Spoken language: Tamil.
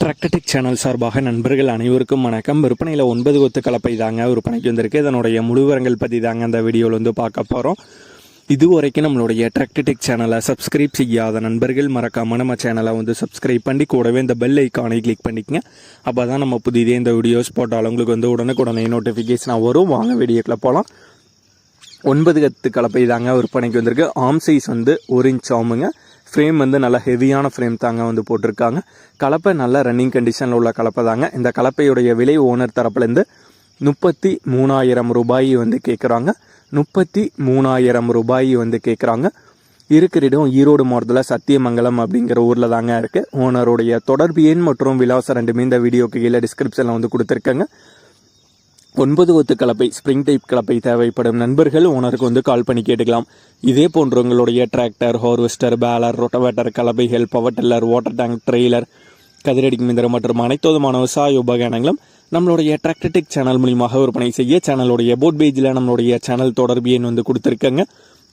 டிராக்டடிக் சேனல் சார்பாக நண்பர்கள் அனைவருக்கும் வணக்கம். விற்பனையில் ஒன்பது கொத்து கலப்பை தாங்க விற்பனைக்கு வந்திருக்கு. இதனுடைய முழுவரங்கள் பற்றி தாங்க அந்த வீடியோவில் வந்து பார்க்க போகிறோம் இது வரைக்கும் நம்மளுடைய டிராக்டடிக் சேனலை சப்ஸ்கிரைப் செய்யாத நண்பர்கள் மறக்காம நம்ம சேனலை வந்து சப்ஸ்கிரைப் பண்ணி கூடவே இந்த பெல் ஐக்கானை கிளிக் பண்ணிக்கங்க. அப்போ தான் நம்ம புதிதே இந்த வீடியோஸ் போட்டாலும் உங்களுக்கு வந்து உடனுக்குடனே நோட்டிஃபிகேஷனாக வரும். வாங்க வீடியோக்கில் போகலாம் ஒன்பது கத்து கலப்பை தாங்க விற்பனைக்கு வந்திருக்கு. ஆம் சைஸ் வந்து ஒரு இன்ச் ஆமுங்க. ஃப்ரேம் வந்து நல்ல ஹெவியான ஃப்ரேம் தாங்க வந்து போட்டிருக்காங்க. கலப்பை நல்ல ரன்னிங் கண்டிஷனில் உள்ள கலப்பை தாங்க. இந்த கலப்பையுடைய விலை ஓனர் தரப்புலேருந்து முப்பத்தி மூணாயிரம் ரூபாய் வந்து கேட்குறாங்க முப்பத்தி மூணாயிரம் ரூபாய் வந்து கேட்குறாங்க இருக்கிற இடம் ஈரோடு மாவட்டத்தில் சத்தியமங்கலம் அப்படிங்கிற ஊரில் தாங்க இருக்குது ஓனருடைய தொடர்பு எண் மற்றும் விலாசம் ரெண்டுமே இந்த வீடியோக்கு கீழே டிஸ்கிரிப்ஷனில் வந்து கொடுத்துருக்கேங்க. ஒன்பது ஒத்து கலப்பை ஸ்ப்ரிங் டைப் கலப்பை தேவைப்படும் நண்பர்கள் ஓனருக்கு வந்து கால் பண்ணி கேட்டுக்கலாம். இதே போன்ற உங்களுடைய tractor harvester baler rotavator கலப்பைகள் power tiller water tank trailer கதிரடி மிந்திரம் மற்றும் அனைத்து விதமான விவசாய உபகரணங்களும் நம்மளுடைய டிராக்டர்டெக் சேனல் மூலியமாக விற்பனை செய்ய சேனலுடைய போட் பேஜில் நம்மளுடைய சேனல் தொடர்பு எண் வந்து கொடுத்துருக்கங்க.